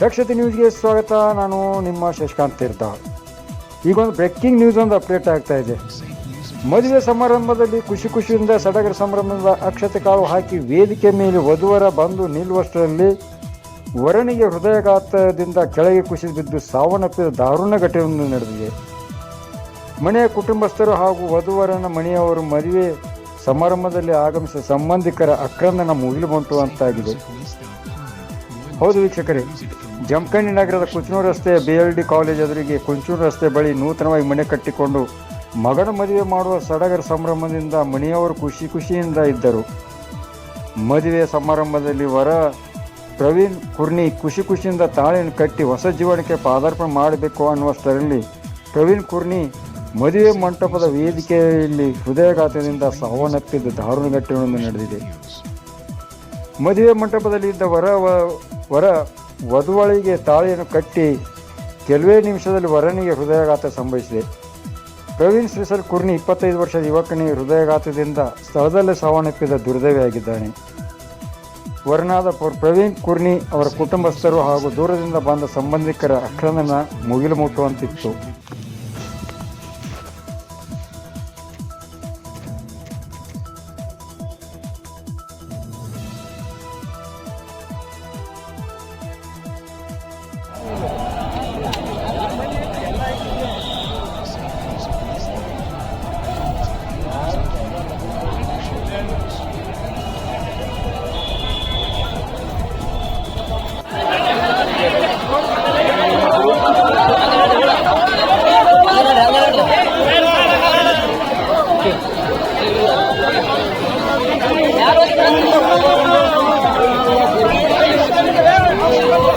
ದಕ್ಷತೆ ನ್ಯೂಸ್ಗೆ ಸ್ವಾಗತ. ನಾನು ನಿಮ್ಮ ಶಶಿಕಾಂತ್ ತೀರ್ಥ ಈಗ ಒಂದು ಬ್ರೇಕಿಂಗ್ ನ್ಯೂಸ್ ಒಂದು ಅಪ್ಡೇಟ್ ಆಗ್ತಾ ಇದೆ. ಮದುವೆ ಸಮಾರಂಭದಲ್ಲಿ ಖುಷಿ ಖುಷಿಯಿಂದ ಸಡಗರ ಸಂಭ್ರಮದ ಅಕ್ಷತೆ ಕಾಳು ಹಾಕಿ ವೇದಿಕೆ ಮೇಲೆ ವಧುವರ ಬಂದು ನಿಲ್ಲುವಷ್ಟರಲ್ಲಿ ವರನಿಗೆ ಹೃದಯಘಾತದಿಂದ ಕೆಳಗೆ ಕುಸಿದು ಬಿದ್ದು ಸಾವನ್ನಪ್ಪಿದ ದಾರುಣ ಘಟನೆಯೊಂದು ನಡೆದಿದೆ. ಮನೆಯ ಕುಟುಂಬಸ್ಥರು ಹಾಗೂ ವಧುವರನ ಮನೆಯವರು ಮದುವೆ ಸಮಾರಂಭದಲ್ಲಿ ಆಗಮಿಸಿದ ಸಂಬಂಧಿಕರ ಅಕ್ರಂದನ ಮುಗಿಲು ಬಂಟುವಂತಾಗಿದೆ ಹೌದು ವೀಕ್ಷಕರೇ ಜಮಖಂಡಿ ನಗರದ ಕುಂಚನೂರು ರಸ್ತೆಯ ಬಿ ಎಲ್ ಡಿ ಕಾಲೇಜ್ ಎದುರಿಗೆ ಕುಂಚೂರು ರಸ್ತೆ ಬಳಿ ನೂತನವಾಗಿ ಮನೆ ಕಟ್ಟಿಕೊಂಡು ಮಗನ ಮದುವೆ ಮಾಡುವ ಸಡಗರ ಸಂಭ್ರಮದಿಂದ ಮನೆಯವರು ಖುಷಿ ಖುಷಿಯಿಂದ ಇದ್ದರು. ಮದುವೆ ಸಮಾರಂಭದಲ್ಲಿ ವರ ಪ್ರವೀಣ್ ಕುರ್ನಿ ಖುಷಿ ಖುಷಿಯಿಂದ ತಾಳಿನ ಕಟ್ಟಿ ಹೊಸ ಜೀವನಕ್ಕೆ ಪಾದಾರ್ಪಣೆ ಮಾಡಬೇಕು ಅನ್ನುವಷ್ಟರಲ್ಲಿ ಪ್ರವೀಣ್ ಕುರ್ನಿ ಮದುವೆ ಮಂಟಪದ ವೇದಿಕೆಯಲ್ಲಿ ಹೃದಯಘಾತದಿಂದ ಸಾವನ್ನಪ್ಪಿದ್ದ ದಾರುಣ ಘಟನೆಯೊಂದು ನಡೆದಿದೆ. ಮದುವೆ ಮಂಟಪದಲ್ಲಿ ಇದ್ದ ವರ ವರ ವಧುವಳಿಗೆ ತಾಳಿಯನ್ನು ಕಟ್ಟಿ ಕೆಲವೇ ನಿಮಿಷದಲ್ಲಿ ವರನಿಗೆ ಹೃದಯಾಘಾತ ಸಂಭವಿಸಿದೆ. ಪ್ರವೀಣ್ ಶ್ರೀಸರ್ ಕುರ್ನಿ ಇಪ್ಪತ್ತೈದು ವರ್ಷದ ಯುವಕನಿಗೆ ಹೃದಯಾಘಾತದಿಂದ ಸ್ಥಳದಲ್ಲೇ ಸಾವನ್ನಪ್ಪಿದ ದುರ್ದೈವಿಯಾಗಿದ್ದಾನೆ ವರನಾದ ಪ್ರ- ಪ್ರವೀಣ್ ಕುರ್ನಿ ಅವರ ಕುಟುಂಬಸ್ಥರು ಹಾಗೂ ದೂರದಿಂದ ಬಂದ ಸಂಬಂಧಿಕರ ಅಕ್ರಂದನ ಮುಗಿಲು ಮುಟ್ಟುವಂತಿತ್ತು. Gracias.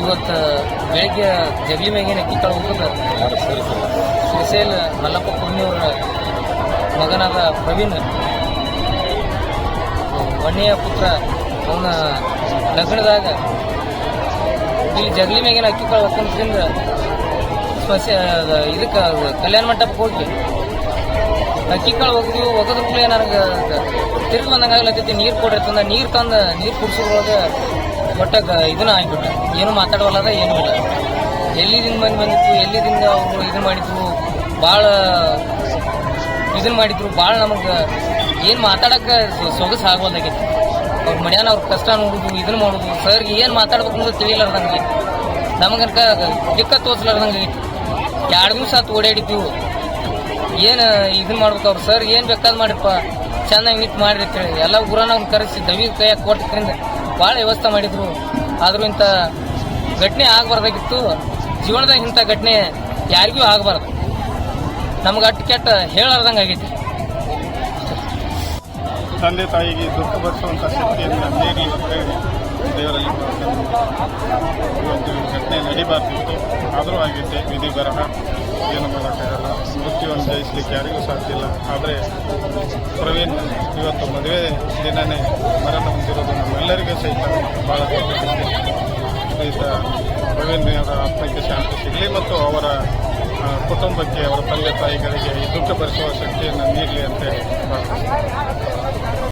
ಇವತ್ತು ಬೆಳಗ್ಗೆ ಜಗಲಿ ಮ್ಯಾಗಿನ ಅಕ್ಕಿ ಕಾಳು ಹೋಗೋದು ಶ್ರೀಶೈಲ ಮಲ್ಲಪ್ಪ ಕುರ್ನಿಯವರ ಮಗನಾದ ಪ್ರವೀಣ್. ಒಣ್ಣೆಯ ಪುತ್ರ ಅವನ ಲಗ್ನದಾಗ ಇಲ್ಲಿ ಜಗಲಿ ಮ್ಯಾಗಿನ ಅಕ್ಕಿ ಕಾಳು ಹೊತ್ಕೊಂಡ್ರಿಂದ ಸ್ಮಶ ಇದಕ್ಕೆ ಕಲ್ಯಾಣ ಮಂಟಪಕ್ಕೆ ಹೋಗಿ ಅಕ್ಕಿ ಕಾಳು ಒಗದು ಕೂಡಲೇ ನನಗೆ ತಿರುಗಿ ಬಂದಂಗೆ ಆಗ್ಲತ್ತೈತಿ. ನೀರು ಕೊಡ್ರಿ ತಂದ, ನೀರು ತಂದು, ನೀರು ಕುಡ್ಸೋದ್ರೊಳಗೆ ಒಟ್ಟಾಗ ಇದನ್ನು ಆಗಿಬಿಟ್ಟ ಏನು ಮಾತಾಡವಲ್ಲದ, ಏನೂ ಇಲ್ಲ. ಎಲ್ಲಿದಿಂದ ಬಂದು ಬಂದಿತ್ತು, ಎಲ್ಲಿದಿಂದ ಅವರು ಇದನ್ನ ಮಾಡಿದ್ರು, ಭಾಳ ಇದನ್ನ ಮಾಡಿದ್ರು, ಭಾಳ ನಮಗೆ ಏನು ಮಾತಾಡಕ್ಕೆ ಸೊಗಸು ಆಗೋದಾಗಿತ್ತು ಅವ್ರ ಮನ್ಯಾನ ಅವ್ರ ಕಷ್ಟ ನೋಡುದು ಇದನ್ನ ಮಾಡೋದು ಸರ್ ಏನು ಮಾತಾಡ್ಬೇಕು ಅಂತ ತಿಳಿಲಾರ್ದಂಗೆ ನಮಗನ್ಕ ದಿಕ್ಕ ತೋರಿಸ್ಲಾರ್ದಂಗೆ ಎರಡು ದಿವಸ ಹತ್ತು ಓಡಾಡಿದ್ದೀವಿ ಏನು ಇದನ್ನ ಮಾಡ್ಬೇಕು ಅವ್ರು? ಸರ್, ಏನು ಬೇಕಾದ್ ಮಾಡಿಪ್ಪ. ಚೆನ್ನಾಗಿ ನಿಂತು ಮಾಡಿರಿ ಅಂತೇಳಿ ಎಲ್ಲ ಊರನ್ನ ಕರೆಸಿ ದವಿ ಕೈಯ ಕೊಟ್ಟಿದ್ರಿಂದ ಭಾಳ ವ್ಯವಸ್ಥೆ ಮಾಡಿದ್ರು. ಆದರೂ ಇಂಥ ಘಟನೆ ಆಗಬಾರ್ದಾಗಿತ್ತು. ಜೀವನದಾಗ ಇಂಥ ಘಟನೆ ಯಾರಿಗೂ ಆಗಬಾರ್ದು. ನಮ್ಗೆ ಅಟ್ಟು ಕೆಟ್ಟ ಹೇಳಾರ್ದಂಗೆ ಆಗೈತಿ. ತಂದೆ ತಾಯಿಗೆ ದುಃಖ ಭರಿಸುವಂಥ ಶಕ್ತಿಯನ್ನು ದೇವರಲ್ಲಿ ಘಟನೆ ನಡಿಬಾರ್ದಿತ್ತು. ಆದರೂ ಆಗಿದ್ದೆ ವಿಧಿ ಬರಹ, ಏನು ಮಾಡೋಕ್ಕಾಗಲ್ಲ ಮೃತ್ಯುವನ್ನು ಜಯಿಸಲಿಕ್ಕೆ ಯಾರಿಗೂ ಸಾಧ್ಯ ಇಲ್ಲ. ಆದರೆ ಪ್ರವೀಣ್ ಇವತ್ತು ಮದುವೆ ದಿನನೇ ಮರಣ ಹೊಂದಿರೋದು ನಮ್ಮೆಲ್ಲರಿಗೂ ಸಹಿತ ಭಾಳ ಸಹಿತ ಪ್ರವೀಣ್ ಅವರ ಆತ್ಮಕ್ಕೆ ಶಾಂತಿ ಸಿಗಲಿ ಮತ್ತು ಅವರ ಕುಟುಂಬಕ್ಕೆ ಅವರ ತಂದೆ ತಾಯಿಗಳಿಗೆ ಈ ದುಃಖ ಭರಿಸುವ ಶಕ್ತಿಯನ್ನು ನೀಡಲಿ ಅಂತ ಹೇಳಿ